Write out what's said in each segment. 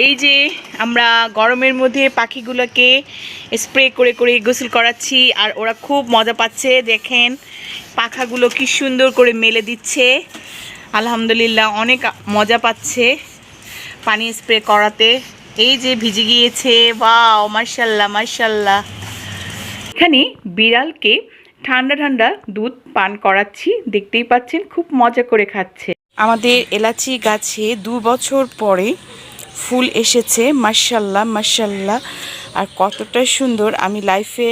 এই যে আমরা গরমের মধ্যে পাখিগুলোকে স্প্রে করে করে গোসল করাচ্ছি আর ওরা খুব মজা পাচ্ছে, দেখেন। পাখাগুলো কি সুন্দর করে মেলে দিচ্ছে। আলহামদুলিল্লাহ, অনেক মজা পাচ্ছে পানি স্প্রে করাতে। এই যে ভিজে গিয়েছে বাও মার্শাল্লাহ মার্শাল্লাহ এখানে বিড়ালকে ঠান্ডা ঠান্ডা দুধ পান করাচ্ছি, দেখতেই পাচ্ছেন, খুব মজা করে খাচ্ছে। আমাদের এলাচি গাছে দু বছর পরে ফুল এসেছে মার্শাল্লাহ মার্শাল্লাহ আর কতটা সুন্দর, আমি লাইফে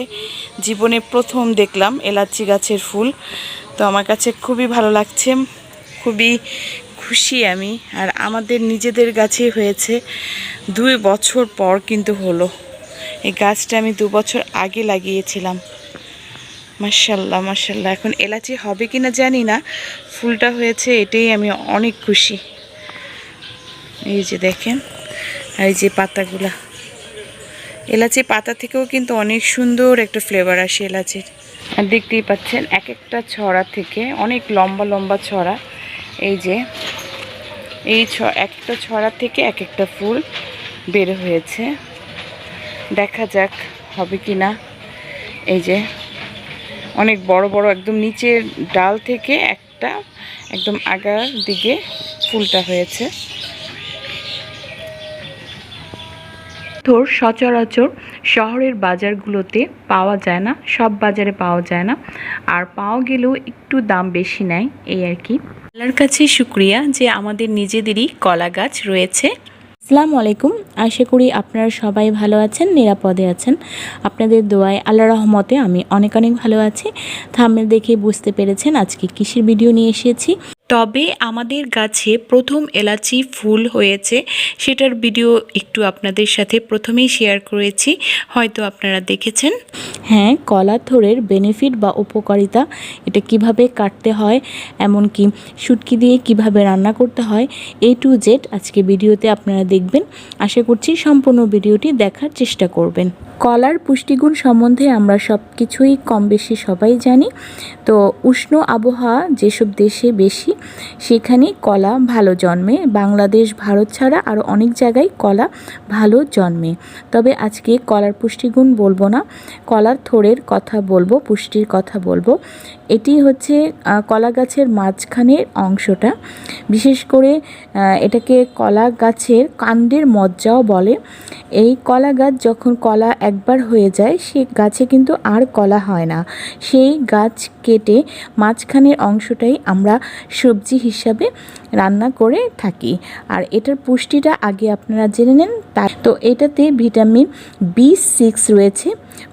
জীবনে প্রথম দেখলাম এলাচি গাছের ফুল। তো আমার কাছে খুবই ভালো লাগছে, খুবই খুশি আমি। আর আমাদের নিজেদের গাছে হয়েছে, দুই বছর পর কিন্তু হলো। এই গাছটা আমি দু বছর আগে লাগিয়েছিলাম। মার্শাল্লাহ মার্শাল্লাহ এখন এলাচি হবে কি না জানি না, ফুলটা হয়েছে এটাই আমি অনেক খুশি। এই যে দেখেন। এই যে পাতাগুলা। এলাচি পাতা থেকেও কিন্তু অনেক সুন্দর একটা ফ্লেভার আসে এলাচির। আর দেখতেই পাচ্ছেন এক একটা ছড়া থেকে অনেক লম্বা লম্বা ছড়া। এই যে, এই ছ এক একটা ছড়া থেকে এক একটা ফুল বের হয়েছে। দেখা যাক হবে কি না এই যে, অনেক বড় বড় একদম নিচের ডাল থেকে একটা একদম আগার দিকে ফুলটা হয়েছে। তোর সচরাচর শহরের বাজারগুলোতে পাওয়া যায় না, সব বাজারে পাওয়া যায় না। আর পাওয়া গেলেও একটু দাম বেশি নেয়, এই আর কি। আল্লাহর কাছে শুক্রিয়া যে আমাদের নিজেদেরই কলা গাছ রয়েছে। আসসালামু আলাইকুম, আশা করি আপনারা সবাই ভালো আছেন, নিরাপদে আছেন। আপনাদের দোয়ায় আল্লাহ রহমতে আমি অনেক অনেক ভালো আছি। থামেল দেখে বুঝতে পেরেছেন আজকে কিসের ভিডিও নিয়ে এসেছি। তবে আমাদের গাছে প্রথম এলাচি ফুল হয়েছে, সেটার ভিডিও একটু আপনাদের সাথে প্রথমেই শেয়ার করেছি। হয়তো আপনারা দেখেছেন। হ্যাঁ কলা থোড়ের বেনিফিট বা উপকারিতা, এটা কীভাবে কাটতে হয়, এমনকি শুটকি দিয়ে কীভাবে রান্না করতে হয় এ টু জেড আজকে ভিডিওতে আপনারা দেখবেন। আশা করছি সম্পূর্ণ ভিডিওটি দেখার চেষ্টা করবেন। কলার পুষ্টিগুণ সম্বন্ধে আমরা সব কিছুই কম বেশি সবাই জানি। তো উষ্ণ আবহাওয়া যেসব দেশে বেশি সেখানে কলা ভালো জন্মে, বাংলাদেশ, ভারত ছাড়া আরও অনেক জায়গায় কলা ভালো জন্মে। তবে আজকে কলার পুষ্টিগুণ বলব না, কলার থোড়ের কথা বলব, পুষ্টির কথা বলব। এটি হচ্ছে কলা গাছের মাঝখানের অংশটা। বিশেষ করে এটাকে কলা গাছের কাণ্ডের মজ্জাও বলে। এই কলা গাছ যখন কলা একবার হয়ে যায়, সে গাছে কিন্তু আর কলা হয় না। সেই গাছ কেটে মাঝখানের অংশটাই আমরা সবজি হিসাবে রান্না করে থাকি। আর এটার পুষ্টিটা আগে আপনারা জেনে নেন। তা তো এটাতে ভিটামিন বি সিক্স রয়েছে,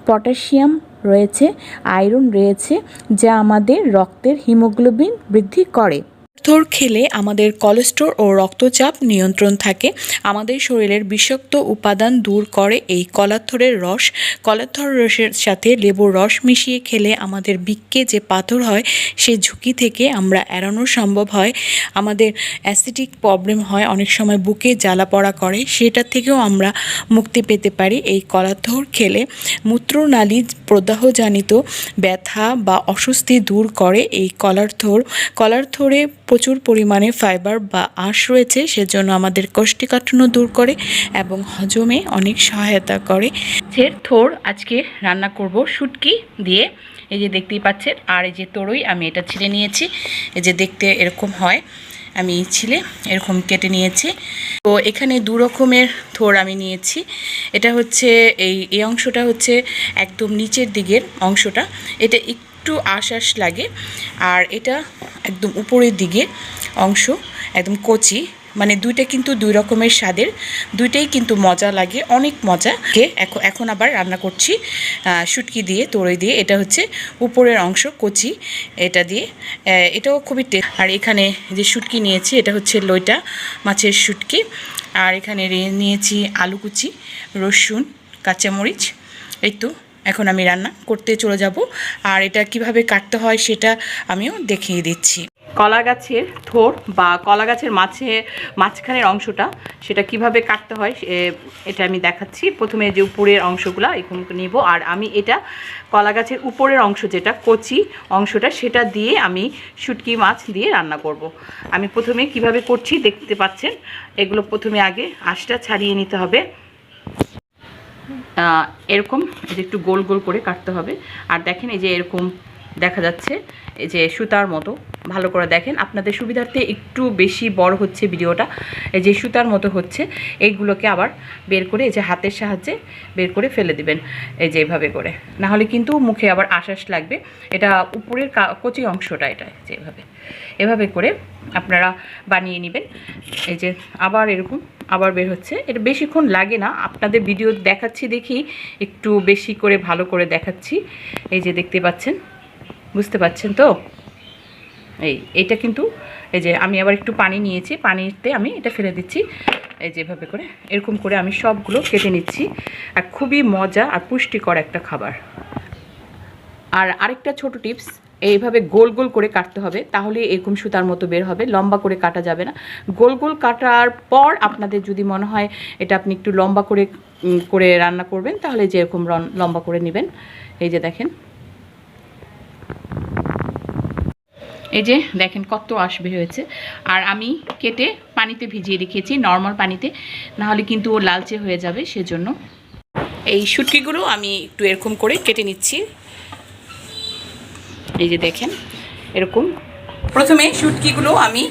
পটাশিয়াম রয়েছে, আয়রন রয়েছে, যা আমাদের রক্তের হিমোগ্লোবিন বৃদ্ধি করে। থোর খেলে আমাদের কোলেস্ট্রল ও রক্তচাপ নিয়ন্ত্রণ থাকে। আমাদের শরীরের বিষাক্ত উপাদান দূর করে এই কলাথরের রস। কলাথর রসের সাথে লেবুর রস মিশিয়ে খেলে আমাদের বৃক্কে যে পাথর হয় সেই ঝুঁকি থেকে আমরা এড়ানো সম্ভব হয়। আমাদের অ্যাসিডিক প্রবলেম হয়, অনেক সময় বুকে জ্বালা পড়া করে। সেটা থেকেও আমরা মুক্তি পেতে পারি এই কলাথর খেলে। মূত্রনালী প্রদাহজনিত ব্যথা বা অস্বস্তি দূর করে এই কলার থোর কলার থোরে প্রচুর পরিমাণে ফাইবার বা আঁশ রয়েছে, সেজন্য আমাদের কোষ্ঠীকাঠিন্য দূর করে এবং হজমে অনেক সহায়তা করে। এর থোর আজকে রান্না করব শুটকি দিয়ে। এই যে দেখতেই পাচ্ছেন, আর এই যে তোরই, আমি এটা ছিঁড়ে নিয়েছি। এই যে দেখতে এরকম হয়, আমি ছিলে এরকম কেটে নিয়েছি। তো এখানে দু রকমের থোর আমি নিয়েছি। এটা হচ্ছে এই এই অংশটা হচ্ছে একদম নিচের দিকের অংশটা। এটা একটু আশ আশ লাগে। আর এটা একদম উপরের দিকে অংশ, একদম কচি। মানে দুইটা কিন্তু দুই রকমের স্বাদের, দুইটাই কিন্তু মজা লাগে, অনেক মজা। কে এখন আবার রান্না করছি শুটকি দিয়ে তোড়ই দিয়ে। এটা হচ্ছে উপরের অংশ, কচি এটা দিয়ে। এটাও খুবই টে আর এখানে যে শুটকি নিয়েছি, এটা হচ্ছে লইটা মাছের শুটকি। আর এখানে নিয়েছি আলু কুচি, রসুন, কাঁচামরিচ। এই তো। এখন আমি রান্না করতে চলে যাব। আর এটা কীভাবে কাটতে হয় সেটা আমিও দেখিয়ে দিচ্ছি। কলা গাছের থোর বা কলা গাছের মাছে, মাঝখানের অংশটা সেটা কীভাবে কাটতে হয় এটা আমি দেখাচ্ছি। প্রথমে যে উপরের অংশগুলো এরকম নিব। আর আমি এটা কলা গাছের উপরের অংশ যেটা, কচি অংশটা, সেটা দিয়ে আমি শুটকি মাছ দিয়ে রান্না করব। আমি প্রথমে কীভাবে করছি দেখতে পাচ্ছেন? এগুলো প্রথমে আগে আঁশটা ছাড়িয়ে নিতে হবে। এরকম একটু গোল গোল করে কাটতে হবে। আর দেখেন এই যে এরকম দেখা যাচ্ছে, এই যে সুতার মতো। ভালো করে দেখেন, আপনাদের সুবিধার্থে একটু বেশি বড় হচ্ছে ভিডিওটা। এই যে সুতার মতো হচ্ছে, এইগুলোকে আবার বের করে এই যে হাতের সাহায্যে বের করে ফেলে দিবেন, এই যে এইভাবে করে। না হলে কিন্তু মুখে আবার আশ্বাস লাগবে। এটা উপরের কচি অংশটা এটা যে এভাবে। এভাবে করে আপনারা বানিয়ে নেবেন। এই যে আবার এরকম, আবার বের হচ্ছে। এটা বেশিক্ষণ লাগে না, আপনাদের ভিডিও দেখাচ্ছি দেখি, একটু বেশি করে ভালো করে দেখাচ্ছি। এই যে দেখতে পাচ্ছেন বুঝতে পাচ্ছেন তো? এই এটা কিন্তু, এই যে আমি আবার একটু পানি নিয়েছি, পানিতে আমি এটা ফেলে দিচ্ছি। এই যেভাবে করে, এরকম করে আমি সবগুলো কেটে নিচ্ছি। আর খুবই মজা আর পুষ্টিকর একটা খাবার। আর আরেকটা ছোট টিপস, এইভাবে গোল গোল করে কাটতে হবে, তাহলে এরকম সুতার মতো বের হবে, লম্বা করে কাটা যাবে না। গোল গোল কাটার পর আপনাদের যদি মনে হয় এটা আপনি একটু লম্বা করে করে রান্না করবেন, তাহলে যে এরকম রন- লম্বা করে নেবেন। এই যে দেখেন এই যে দেখেন কত আসবে হয়েছে। আর আমি কেটে পানিতে ভিজিয়ে রেখেছি নর্মাল পানিতে না হলে কিন্তু ও লালচে হয়ে যাবে সেজন্য। এই শুটকিগুলো আমি একটু এরকম করে কেটে নিচ্ছি। এই যে দেখেন, এরকম। প্রথমে শুটকিগুলো আমি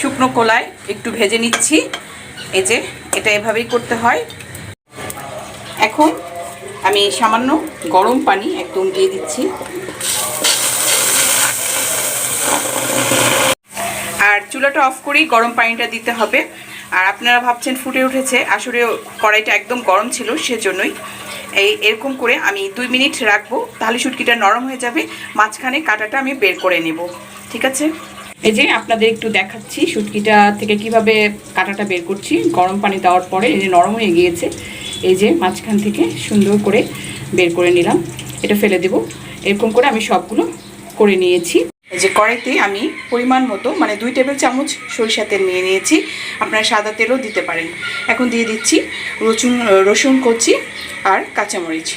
শুকনো কলায় একটু ভেজে নিচ্ছি। এই যে এটা এভাবেই করতে হয়। এখন আমি সামান্য গরম পানি একদম দিয়ে দিচ্ছি আর চুলাটা অফ করেই গরম পানিটা দিতে হবে। আর আপনারা ভাবছেন ফুটে উঠেছে, আসলে কড়াইটা একদম গরম ছিল সেজন্যই। এই এরকম করে আমি দুই মিনিট রাখব, তাহলে শুটকিটা নরম হয়ে যাবে। মাঝখানে কাঁটাটা আমি বের করে নেব, ঠিক আছে? এই যে আপনাদের একটু দেখাচ্ছি শুটকিটা থেকে কীভাবে কাঁটাটা বের করছি। গরম পানি দেওয়ার পরে এই যে নরম হয়ে গিয়েছে, এই যে মাঝখান থেকে সুন্দর করে বের করে নিলাম। এটা ফেলে দেব। এরকম করে আমি সবগুলো করে নিয়েছি। যে কড়াইতে আমি পরিমাণ মতো মানে দুই টেবিল চামচ সরিষা তেল নিয়ে নিয়েছি। আপনারা সাদা তেলও দিতে পারেন। এখন দিয়ে দিচ্ছি রসুন রসুন কচি আর কাঁচামরিচ।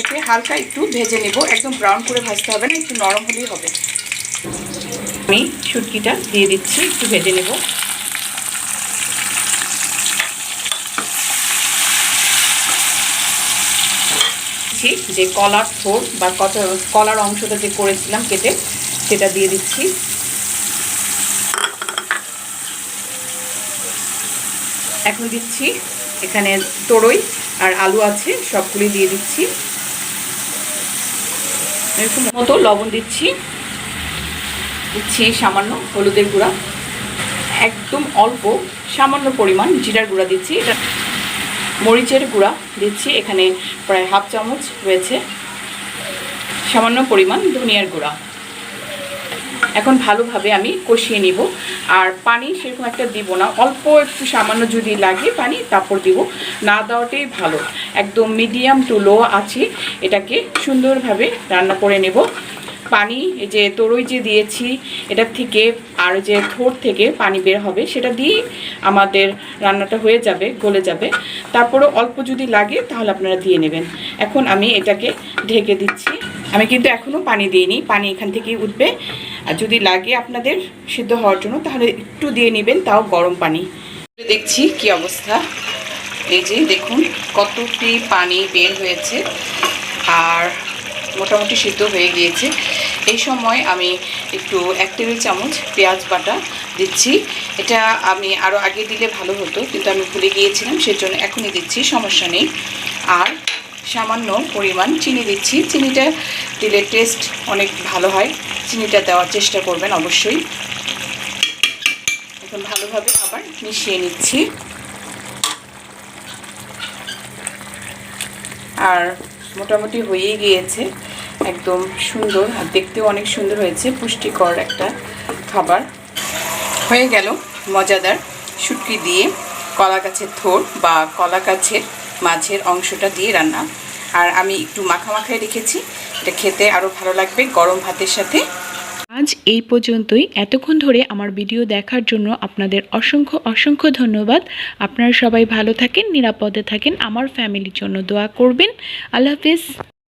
এটাকে হালকা একটু ভেজে নেব। একদম ব্রাউন করে ভাজতে হবে না, একটু নরম হলেই হবে। আমি শুটকিটা দিয়ে দিচ্ছি, একটু ভেজে নেব। দিচ্ছি, যে কলার থোর বা কলার অংশটা যে করেছিলাম কেটে, সেটা দিয়ে দিচ্ছি। এখন দিচ্ছি এখানে তরই আর আলু আছে, সবগুলি দিয়ে দিচ্ছি। এরকম মতো লবণ দিচ্ছি। দিচ্ছি সামান্য হলুদের গুঁড়া। একদম অল্প, সামান্য পরিমাণ জিরার গুঁড়া দিচ্ছি। এটা মরিচের গুঁড়া দিচ্ছি। এখানে প্রায় হাফ চামচ রয়েছে। সামান্য পরিমাণ ধনিয়ার গুঁড়া। এখন ভালোভাবে আমি কষিয়ে নিব। আর পানি সেরকম একটা দিব না। অল্প একটু সামান্য যদি লাগে পানি, তারপর দিব। না দেওয়াটাই ভালো। একদম মিডিয়াম টু লো আছে এটাকে সুন্দরভাবে রান্না করে নেব। পানি, এই যে তরই যে দিয়েছি, এটার থেকে আর যে থোর থেকে পানি বের হবে, সেটা দিয়ে আমাদের রান্নাটা হয়ে যাবে, গলে যাবে। তারপরও অল্প যদি লাগে, তাহলে আপনারা দিয়ে নেবেন। এখন আমি এটাকে ঢেকে দিচ্ছি। আমি কিন্তু এখনও পানি দিইনি, পানি এখান থেকেই উঠবে। আর যদি লাগে আপনাদের সিদ্ধ হওয়ার জন্য, তাহলে একটু দিয়ে নেবেন, তাও গরম পানি। দেখছি কি অবস্থা। এই যে দেখুন, কতটি পানি বের হয়েছে। আর মোটামুটি সিদ্ধ হয়ে গিয়েছে। এই সময় আমি একটু এক টেবিল চামচ পেঁয়াজ বাটা দিচ্ছি। এটা আমি আরও আগে দিলে ভালো হতো, কিন্তু আমি ভুলে গিয়েছিলাম, সেজন্য এখনই দিচ্ছি, সমস্যা নেই। আর সামান্য পরিমাণ চিনি দিচ্ছি। চিনিটা দিলে টেস্ট অনেক ভালো হয়। চিনিটা দেওয়ার চেষ্টা করবেন অবশ্যই। এখন ভালোভাবে আবার মিশিয়ে নিচ্ছি। আর মোটামুটি হয়েই গিয়েছে। একদম সুন্দর আর দেখতেও অনেক সুন্দর হয়েছে। পুষ্টিকর একটা খাবার। হয়ে গেল মজাদার শুটকি দিয়ে কলা গাছের থোর বা কলা গাছের মাঝের অংশটা দিয়ে রান্না। আর আমি একটু মাখা মাখায় রেখেছি। এটা খেতে আরও ভালো লাগবে। গরম ভাতের সাথে আজ এই পর্যন্তই। এতক্ষণ ধরে আমার ভিডিও দেখার জন্য আপনাদের অসংখ্য অসংখ্য ধন্যবাদ। আপনারা সবাই ভালো থাকেন, নিরাপদে থাকেন। আমার ফ্যামিলির জন্য দোয়া করবেন। আল্লাহ হাফিজ।